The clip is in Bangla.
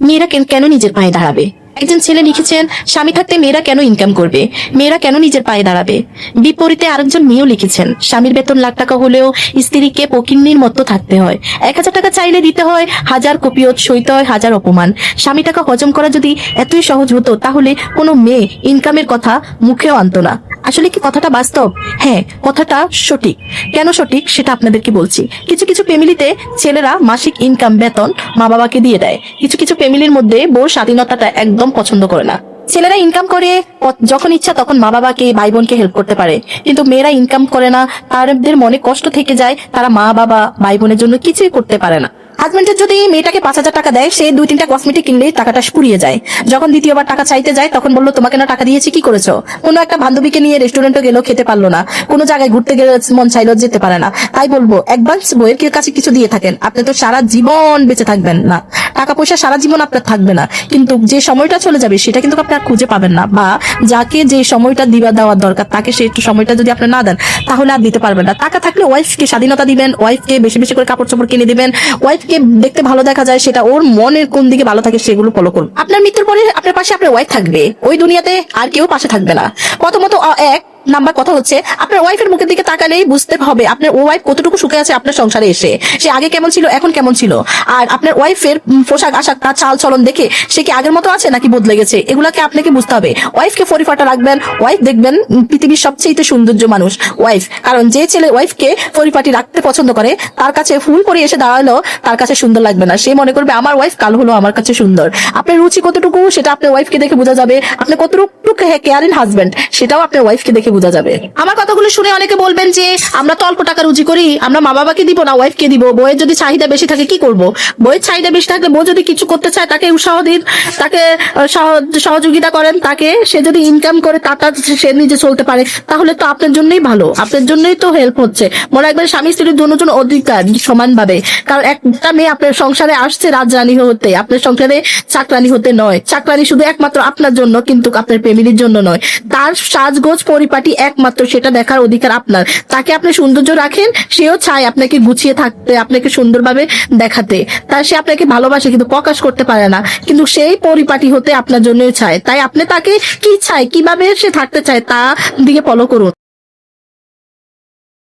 মেয়েরা কেন- নিজের পায়ে দাঁড়াবে? একজন ছেলে লিখেছেন, স্বামী থাকতে মেয়েরা কেন ইনকাম করবে? মেয়েরা কেন নিজের পায়ে দাঁড়াবে? বিপরীতে আরেকজন মেয়েও লিখেছেন, স্বামীর বেতন লাখ টাকা হলেও স্ত্রীকে পকিন্নির মতো থাকতে হয়। এক হাজার টাকা চাইলে দিতে হয়, হাজার কপিয়ত সইতে হয়, হাজার অপমান। স্বামী টাকা হজম করা যদি এতই সহজ হতো, তাহলে কোনো মেয়ে ইনকামের কথা মুখেও আনতো না। আসলে কি কথাটা বাস্তব? হ্যাঁ কথাটা সঠিক। কেন সঠিক সেটা আপনাদেরকে বলছি। কিছু কিছু ফ্যামিলিতে ছেলেরা মাসিক ইনকাম বেতন মা বাবাকে দিয়ে দেয়। কিছু কিছু ফ্যামিলির মধ্যে বউ স্বাধীনতাটা একদম পছন্দ করে না। ছেলেরা ইনকাম করে যখন ইচ্ছা তখন মা বাবাকে ভাই বোনকে হেল্প করতে পারে। কিন্তু মেয়েরা ইনকাম করে না, তাদের মনে কষ্ট থেকে যায়, তারা মা বাবা ভাই বোনের জন্য কিছুই করতে পারে না। হাজবেন্ডের যদি মেয়েটাকে পাঁচ হাজার টাকা দেয়, সে দুই তিনটা কসমেটিক কিনলেই টাকাটা পুড়িয়ে যায়। যখন দ্বিতীয়বার টাকা চাইতে যায়, তখন বলল, তোমাকে না টাকা দিয়েছি, কি করেছ? কোনো একটা বান্ধবীকে নিয়ে রেস্টুরেন্টে গেলেও খেতে পারল না। কোনো জায়গায় ঘুরতে গেলে মন চাইলো যেতে পারে না। তাই বলব অ্যাডভান্স বইয়ের কাছে কিছু দিয়ে থাকেন। আপনি তো সারা জীবন বেঁচে থাকবেন না। টাকা পয়সা সারা জীবন আপনার থাকবে না। কিন্তু যে সময়টা চলে যাবে, সেটা কিন্তু আপনি আর খুঁজে পাবেন না। বা যাকে যে সময়টা দিবা দেওয়ার দরকার, তাকে সেই সময়টা যদি আপনি না দেন, তাহলে আর দিতে পারবেন না। টাকা থাকলে ওয়াইফকে স্বাধীনতা দিবেন ওয়াইফকে বেশি বেশি করে কাপড় চোপড় কিনে দিবেন ওয়াইফকে দেখতে ভালো দেখা যায়, সেটা ওর মনের কোন দিকে ভালো থাকে সেগুলো ফলো করুন। আপনার মৃত্যুর পরে আপনার পাশে আপনার ওয়াইফ থাকবে। ওই দুনিয়াতে আর কেউ পাশে থাকবে না। প্রথমত এক নাম্বার কথা হচ্ছে, আপনার ওয়াইফের মুখের দিকে তাকালেই বুঝতে হবে আপনার ওয়াইফ কতটুকু সুখে আছে আপনার সংসারে এসে। সে আগে কেমন ছিল, এখন কেমন ছিল? আর আপনার ওয়াইফের পোশাক, আশাক, তার চাল চলন দেখে সে কি আগের মতো আছে নাকি বদলে গেছে? এগুলাকে আপনাকে বুঝতে হবে। ওয়াইফকে পরিফাটা রাখবেন ওয়াইফ দেখবেন পৃথিবীর সবচেয়ে সৌন্দর্য মানুষ ওয়াইফ কারণ যে ছেলে ওয়াইফকে পরিপাটি রাখতে পছন্দ করে, তার কাছে ফুল পরে এসে দাঁড়াল, তার কাছে সুন্দর লাগবে না। সে মনে করবে, আমার ওয়াইফ কাল হলো আমার কাছে সুন্দর। আপনার রুচি কতটুকু, সেটা আপনার ওয়াইফকে দেখে বোঝা যাবে। আপনি কতটুকু কেয়ারিং হাজবেন্ড সেটাও আপনার ওয়াইফকে দেখে বোঝা যাবে। আমার কথাগুলো শুনে অনেকে বলবেন যে, আমরা তো অল্প টাকা রুজি করি, আমরা মা বাবাকে দিব না ওয়াইফকে দিব বইয়ের যদি চাহিদা বেশি থাকে কি করব? বইয়ের চাহিদা বেশি থাকলে বউ যদি কিছু করতে চায়, তাকে উৎসাহ দিন, তাকে সহযোগিতা করেন, তাকে সে যদি ইনকাম করে টাকা সে নিজে চলতে পারে। তাহলে তো আপনার জন্যই ভালো, আপনার জন্যই তো হেল্প হচ্ছে। মনে রাখবেন, স্বামী, স্ত্রীর দুজন অধিকার সমানভাবে। কারণ একটা মেয়ে আপনার সংসারে আসছে রাজরানী হতে, আপনার সংসারে চাকরানি হতে নয়। চাকরানি শুধু একমাত্র আপনার জন্য, কিন্তু আপনার ফ্যামিলির জন্য নয়। তার সাজগোজ পরিপাটি একমাত্র, সেটা দেখার অধিকার আপনার। তাকে আপনি সৌন্দর্য রাখেন, সেও চায় আপনাকে গুছিয়ে থাকতে, আপনাকে সুন্দরভাবে দেখাতে। তাই সে আপনাকে ভালোবাসে, কিন্তু প্রকাশ করতে পারে না। কিন্তু সেই পরিপাটি হতে আপনার জন্যই চায়। তাই আপনি তাকে কি চায়, কীভাবে সে থাকতে চায়, তা দিকে ফলো করুন।